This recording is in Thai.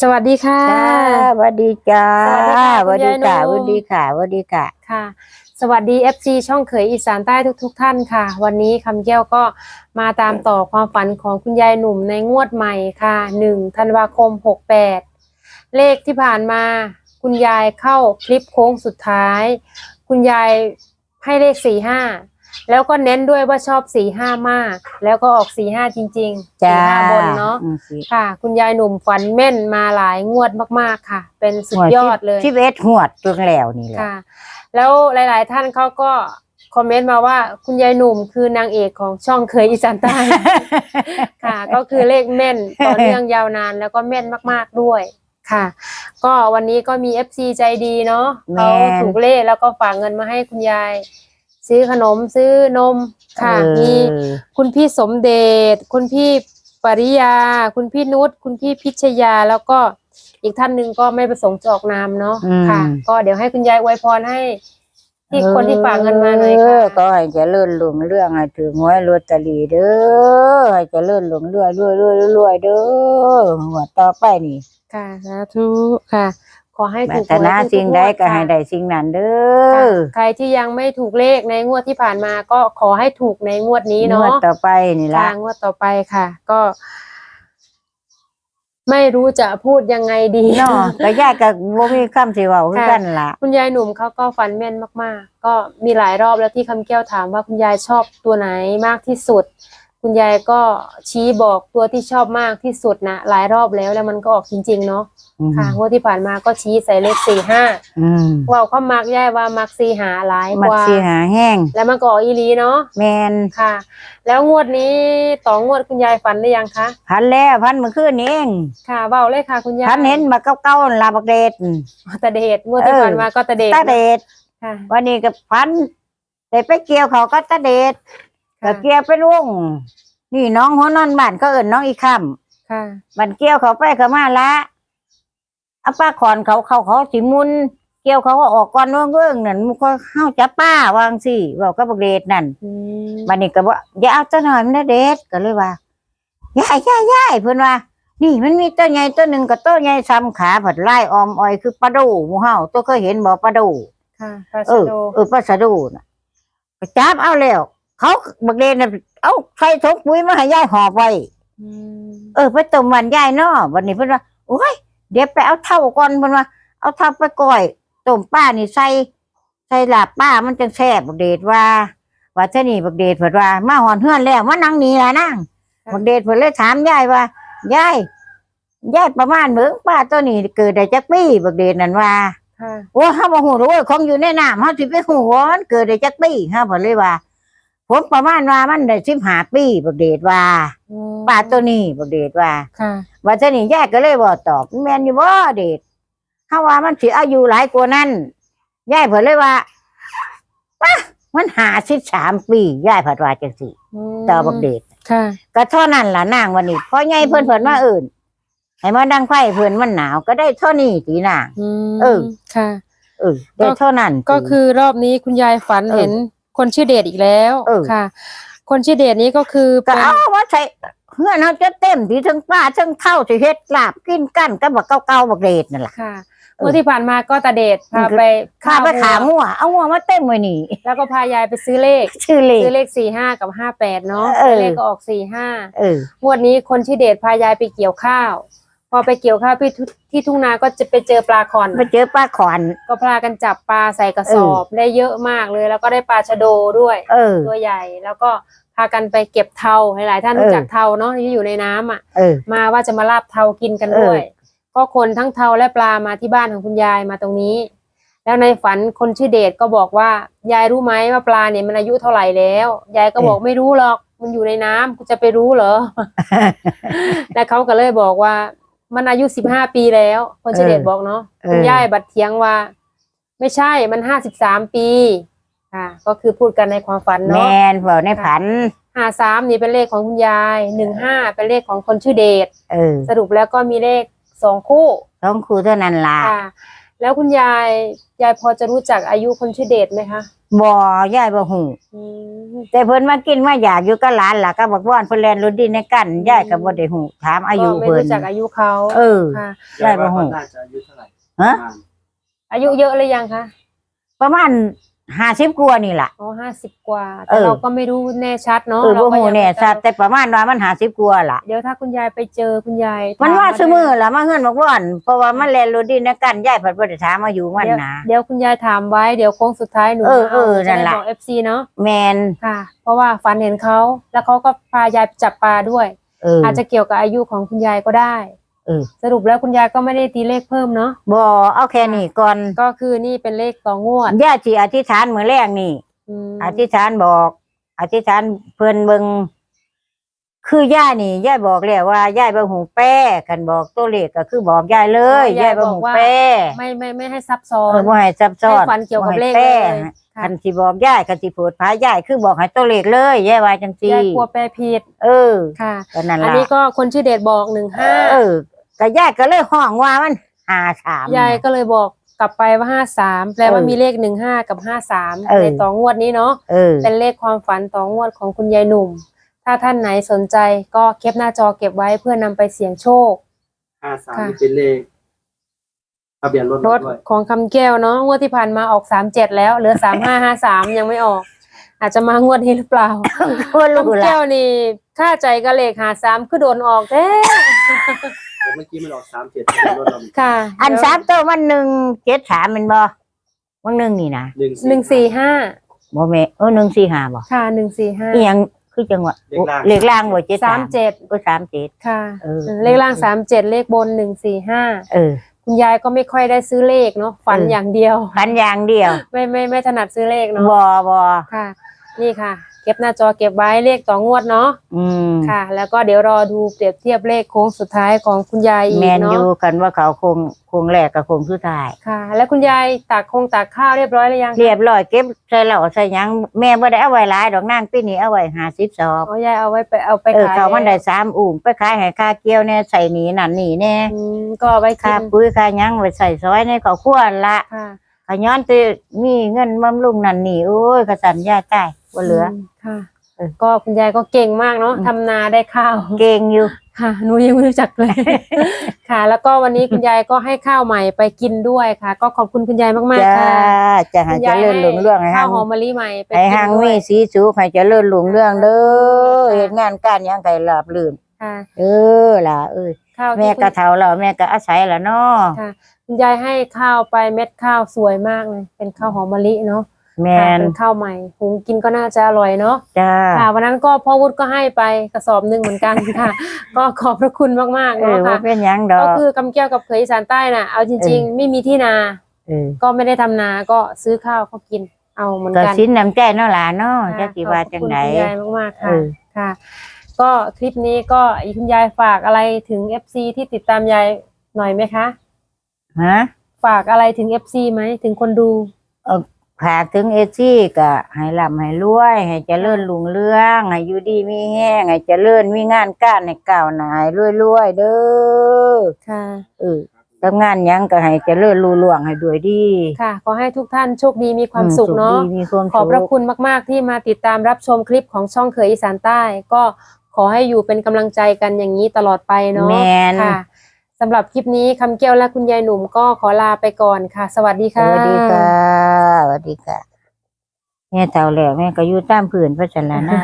สวัสดีค่ะ จ้าสวัสดีจ้าสวัสดีค่ะสคุวัณสยายดีค่ะหนูสวัสดีค่ะ ค่ะ สวัสดี FC ช่องเขยอีสานใต้ทุกๆท่านค่ะ วันนี้คำแก้วก็มาตามต่อความฝันของคุณยายหนุ่มในงวดใหม่ค่ะ1ธันวาคม68เลขที่ผ่านมา คุณยายเข้าคลิปโค้งสุดท้าย คุณยายให้เลข45 แล้วก็เน้นด้วยว่าชอบ45มาก แล้วก็ออก45จริงๆจ้า45บนเนาะอืมสิค่ะ คุณยายหนุ่มฝันแม่นมาหลายงวดมากๆค่ะ เป็นสุดยอดเลยชีวิตหวดจนแล้วนี่แหละค่ะ แล้วหลาย ๆ ท่านเขาก็คอมเมนต์มาว่าคุณยายหนุ่มคือนางเอกของช่องเคยอีสานใต้ค่ะ ก็คือเลขแม่นต่อเนื่องยาวนานแล้วก็แม่นมากๆด้วยค่ะ ก็วันนี้ก็มี FC ใจดีเนาะเขาถูกเลขแล้วก็ฝากเงินมาให้คุณยาย ซื้อขนมซื้อนมค่ะ เออ มีคุณพี่สมเดชคุณพี่ปริยา คุณพี่นุชคุณพี่พิชยาแล้วก็อีกท่านหนึ่งก็ไม่ประสงค์จะออกนามเนาะอืม ค่ะ ก็เดี๋ยวให้คุณยายอวยพรให้ ที่คนที่ฝากเงินมาหน่อยเอค่ะอก็ให้เจริญหลงเรื่องให้ถือหวยลอตเตอรี่เด้อให้เจริญหลงรวยรวยรวยรวยเด้อหัวดต่อไปนี่ ค่ะสาธุค่ะ ขอให้ปราถูกรถนาหวยทุกๆสิ่งใดก็งวให้ค่ะได้สิ่งนั้นเด้ค่ะอใครที่ยังไม่ถูกเลขในงวดที่ผ่านมาก็ขอให้ถูกในงวดนี้งวเนาะดต่อไปนี่ละ ค่ะงวดต่อไปค่ะ ก็ ไม่รู้จะพูดยังไงดี เนาะก็ยากกับบ่มีคำสิเว้าคือกันล่ะ คุณยายหนุ่มเขาก็ฝันแม่นมาก ๆ ก็มีหลายรอบแล้วที่คำแก้วถามว่าคุณยายชอบตัวไหนมากที่สุด คุณยายก็ชี้บอกตัวที่ชอบมากที่สุดนะหลายรอบแล้วแล้วมันก็ออกจริง ๆ เนาะอืมค่ะงวดที่ผ่านมาก็ชี้ใส่เลขสี่ห้าอืมว่าเขามักยายว่ามักสี่หาหลายมักกว่าสิหาแห้ง แล้วมันก็ออกอีหลีเนาะแมนค่ะ แล้วงวดนี้ต่องวดคุณยายฝันหรือยังคะพันแล้วพันเมื่อคืนนี้เองค่ะเบาเลยค่ะคุณยายพันเห็นมาเก้าๆลาบักเดดตะเดดงวดที่เออผ่านมาก็ตะเดดตาเดดค่ะวันนี้ก็พันแต่ไปเกี่ยวเขาก็ตาเดด ก็ค่ะเกี่ยวเป็นวงนี่น้องหัวนอนบ้านก็เอิญน้องอีคค่ะำบันเกี่ยวเขาไปเขามาละเอาป้าขอนเขาเขาเขาสิมุน เกี่ยวเขาก็ออกก่อนเงื่องๆนั่นมันก็เข้าจับป้าวางสิบอกก็บักเดดนั่น อืมบันนี้ก็ว่าอย่าเอาตัวหน่อยมันนะเด็ดก็เลยว่าย่ายย่ายย่ายเพื่อนว่า นี่มันมีตัวใหญ่ตัวหนึ่งกับตัวใหญ่ซ้ำขาผัดไล่ออมออยคือปลาดูหมูเห่าตัวเคยเห็นบ่ปลาดูค่ะพระเอชอโดเออปลาสะดูน่ะก็จับเอาแล้ว เขาบักเดนน่ะเอาใครทกปุ๋ยมาให้ยายหอบไว้ อืมเออไปต้มวันยายเนาะวันนี้เพื่อนว่าโอ้ยเดี๋ยวไปเอาเท่าก่อนเพื่อนว่า เอาเท่าไปก่อยต้มป้านี่ใส่ใส่ลาบป้ามันจังแซ่บบักเดดว่า ว่าเท่านี่บักเดดเพิ่นว่า มาหอนเฮือนแล้วมานั่งนี่ล่ะนั่งบักเดดเพิ่นเลยถามยายว่ายายยายประมาณเมืองป้าตัวนี้เกิดได้จักปีบักเดดนั่นว่า ค่ะ โอ้เฮาบ่ฮู้หรอกเว้ยของอยู่ในน้ำเฮาสิไปฮู้ว่ามันเกิดได้จักปีเฮาเพิ่นเลยว่า ผมประมาณว่ามันได้15ปีบักเดดว่าอืมป้าตัวนี้บักเดดว่าค่ะว่าเท่านี้ยายก็เลยบ่ตอบแม่นอยู่บ่เดดเฮาว่ามันสิอายุหลายกว่านั้นยายเพิ่นเลยว่าป่ะมัน53ปียายเพิ่นว่าจังซี่มต่อบักเดดค่ะก็เท่านั้นล่ะนางวันนี้พอใหญ่เพิ่นเพิ่นมาเอื่นให้มาดังไฟเพิ่นมันหนาวก็ได้เท่านี้ตีนางอืมเออค่ะเออได้เท่านั้นติก็คือรอบนี้คุณยายฝันเออเห็น คนชื่อเดชอีกแล้วเออ ค่ะ คนชื่อเดชนี้ก็คือก็เป็นเอาว่าใส่เพื่อนเฮาจะเต็มที่ทั้งป้าทั้งเท่าสิเฮ็ดลาบกินกันก็บักเก่าๆบักเดดนั่นล่ะ ค่ะเออ เมื่อที่ผ่านมาก็ตาเดชพามันคือไปข้าไปขาวัวงัวเอางัวมาเต็มไว้นี่แล้วก็พายายไปซื้อเลข ชื่อเลข ซื้อเลขสี่ห้ากับห้าแปดเนาะเออ เลขก็ออกสี่ห้า เออ งวดนี้คนชื่อเดชพายายไปเกี่ยวข้าว พอไปเกี่ยวข้าวที่ทุที่ทุ่งนาก็จะไปเจอปลาคอนไปเจอป้าขอน ก็พากันจับปลาใส่กระสอบได้เยอะมากเลย แล้วก็ได้ปลาชะโดด้วยเออ ตัวใหญ่ แล้วก็พากันไปเก็บเทาหลายๆท่านเออรู้จักเทาเนาะที่อยู่ในน้ำอะ เออ มาว่าจะมาลาบเทากินกันด้วย ก็คนทั้งเทาและปลามาที่บ้านของคุณยายมาตรงนี้ แล้วในฝันคนชื่อเดชก็บอกว่ายายรู้ไหมว่าปลาเนี่ยมันอายุเท่าไหร่แล้ว ยายก็บอกไม่รู้หรอก มันอยู่ในน้ำกูจะไปรู้เหรอ แล้วเขาก็เลยบอกว่า มันอายุสิบห้าปีแล้วคนชื่อเดชบอกเนาะเออคุณยายบัดเทียงว่า ไม่ใช่มันห้าสิบสามปีค่ะก็คือพูดกันในความฝันแมเนาะนบอกในผันห้าสามนี่เป็นเลขของคุณยายหนึ่งห้าเป็นเลขของคนชื่อเดชเออสรุปแล้วก็มีเลขสองคู่ต้องครูเท่านั้นล่ะค่ะ แล้วคุณยายยายพอจะรู้จักอายุคนชื่อเดชไหมคะบ่ยายบ่ฮู้อืมแต่เพิ่นมากินมาอยากอยู่กับหลานล่ะก็บอกว่าเพิ่นแล่นรถดินในกันยายก็บ่ได้ฮู้ถามอายุก็ไม่เพิ่นรู้จักอายุเขาเออ ค่ะได้บ่ฮู้ น่าจะอายุเท่าไหร่ฮะ ประมาณอายุเยอะเลยยังคะประมาณ 50กว่านี่ล่ะอ๋อห้าสิบกว่าเอแต่อเราก็ไม่รู้แน่ชัดเนาะเออเราบ่ก็ฮู้ยังแน่ชัดแต่ประมาณว่ามัน50กว่าล่ะ เดี๋ยวถ้าคุณยายไปเจอคุณยายมันว่าถซุมื้อล่ะมาเฮือนบอกว่าอั่นเพราะว่ามันแล่นรถดินในกันยายเพิ่นบ่ได้ถามอายุมันเดี๋ยวนะ เดี๋ยวคุณยายถามไว้เดี๋ยวโค้งสุดท้ายหนูเออมาเออจะนั่นได้ล่ะบอกเอฟซีเนาะแมนค่ะ เพราะว่าฝันเห็นเขาแล้วเขาก็พายายไปจับปลาด้วย เอออาจจะเกี่ยวกับอายุของคุณยายก็ได้ เออสรุปแล้วคุณยายก็ไม่ได้ตีเลขเพิ่มเนาะบ่เอาแค่นี้ก่อนก็คือนี่เป็นเลขต่องวดย่าสิอธิษฐานมื้อแรกนี่อืมอธิษฐานบอก อธิษฐานเพิ่นเบิงคือย่านี่ย่าบอกแล้วว่าย่าบ่หูแป้กันบอกตัวเลขก็คือบอกย่าเลยย่าบ่หูแป้ไม่ไม่ไม่ให้ซับซ้อเอนอบ่ให้ซับซ้อนให้ฝันเกี่ยวกับเลขบ่ให้เลยแป้ค่ะคันสิบอกย่าคันสิโพดพาย่าคือบอกให้ตัวเลขเลยย่าว่าจังซี่ยายกลัวแปลผิดเออค่ะก็นั่นอันล่ะนี้ก็คนชื่อเดชบอกหนึ่งห้าเออ ก็ย่าก็เลยห้องว่ามัน53ยายก็เลยบอกกลับไปว่าห้าสามแปลว่าเออมีเลขหนึ่งห้ากับห้าสามเออ ในต่องวดนี้เนาะเออ เป็นเลขความฝันต่องวดของคุณยายหนุ่ม ถ้าท่านไหนสนใจก็เก็บหน้าจอเก็บไว้เพื่อนำไปเสี่ยงโชค ห้าสามค่ะ นี่เป็นเลขทะเบียนรถรถด้วยของคำแก้วเนาะงวดที่ผ่านมาออกสามเจ็ดแล้วเหลือสามห้าห้าสามยังไม่ออก อาจจะมางวดนี้หรือเปล่าก็รู้คำละแก้วนี่ค่าใจก็เลขหาสามคือโดนออกแท้ แต่เมื่อกี้มันออกสามเจ็ดทะเบียนรถเราค่ะอันสามตัวมันหนึ่งเจ็ดสามแมันบ่มันหนึ่งนี่นะหนึ่งหนึ่งสี่ห้าบ่แม่เออหนึ่งสี่ห้าบ่ค่ะหนึ่งสี่ห้าอีหยังคือจังหวะเลขล่างบ่เจ็ดสามเจ็ดก็สามเจ็ดค่ะเออเลขล่างสามเจ็ดเลขบนหนึ่งสี่ห้าเออคุณยายก็ไม่ค่อยได้ซื้อเลขเนาะฝันเออออย่างเดียวพันอย่างเดียว ไม่ไม่ไม่ถนัดซื้อเลขเนาะบ่บ่ค่ะ นี่ค่ะ เก็บหน้าจอเก็บไว้เลขต่องวดเนาะอืมค่ะ แล้วก็เดี๋ยวรอดูเปรียบเทียบเลขโค้งสุดท้ายของคุณยายอีแมกนอเนาะยู่กันว่าเขาคงคงแรกกับคงสุดท้าย ค่ะ แล้วคุณยายตากคงตากข้าวเรียบร้อยหรือยังคะเรียบร้อยเก็บใส่เหล่าใส่หยังแม่บ่ได้เอาไว้หลายดอกนางปีนี้เอาไว้50ซอบอ๋อยายเอาไว้ไปเอาไปเออขายเขามันได้สามอุ่มไปขายให้ค่าเกี่ยวแน่ใส่หนีนั่นนี่แน่อืมก็เอาไว้กิค่านปุ๋ยค่าหยังไว้ใส่ซอยในข้าวคั่วละค่ะ ขย้อนตีมีเงินบำรุงนั่นนี่โอ้ยกระสันยาใต้บ่เหลือมค่ะเออก็คุณยายก็เก่งมากเนาะอืมทำนาได้ข้าว เก่งอยู่ ค่ะหนูยังไม่รู้จักเลย ค่ะ แล้วก็วันนี้คุณยายก็ให้ข้าวใหม่ไปกินด้วยค่ะ ก็ขอบคุณคุณยายมากจ้าๆค่ะจะให้คุณเจยายริญรุ่งเรื่องให้ข้าหัวงหอมมะลิใหม่ไปให้กินหังด้วมียสีสุขให้เจริญรุ่งเรื่องเด้อค่ะเฮ็ดงานการหยังให้ราบรื่นค่ะ เออล่ะเอ้ยข้าวที่แม่ก็เฒ่าแล้วแม่ก็อาศัยแล้วเนาะค่ะ คุณยายให้ข้าวไปเม็ดข้าวสวยมากเลย เป็นข้าวหอมมะลิเนาะ แม่ค่ะนเป็นข้าวใหม่หุงกินก็น่าจะอร่อยเนาะจ้าค่ะวันนั้นก็พ่อวุฒิก็ให้ไปกระสอบหนึ่งเหมือนกันค่ะ ก็ขอบพระคุณมากๆเออเนาะว่าค่ะเป็นหยังดอก็กคือกำแก้วกับเคยอีสานใต้น่ะเอาจริง ๆ ไม่มีที่นาเออก็ไม่ได้ทำนาก็ซื้อข้าวเขากิน เอาเหมือนก็กันสินน้ำใจเนาะหล่ะเนาะค่ะจักสิว่าจังไดขอบคุณคุณยายมากๆเอค่ะอค่ะ ก็คลิปนี้ก็คุณยายฝากอะไรถึง FC ที่ติดตามยายหน่อยไหมคะฮะฝากอะไรถึง FC ไหมถึงคนดู ฝากถึงเอซี่ก็ให้ร่ำให้รวย ให้เจริญรุ่งเรืองให้อยู่ดีมีแห้งให้เจริญมีงานการให้ก้าวหน้าให้รวยๆเด้อค่ะเออทำงานหยังก็ให้เจริญรุ่งเรืองให้ด้วยดี ค่ะ ขอให้ทุกท่านโชคดีมีความสุขเนาะ อืมสุขดีมีความขอบพระสุข คุณมากๆที่มาติดตามรับชมคลิปของช่องเคยอีสานใต้ ก็ขอให้อยู่เป็นกำลังใจกันอย่างนี้ตลอดไปเนาะแมนค่ะ สำหรับคลิปนี้คำเกี้ยวและคุณยายหนุ่มก็ขอลาไปก่อนค่ะ สวัสดีสค่ะ วัสดีค่ะสวัสดีค่ะแม่เต่าแล้วแม่ก็อยู่ตามผืนพระจันทร์นะ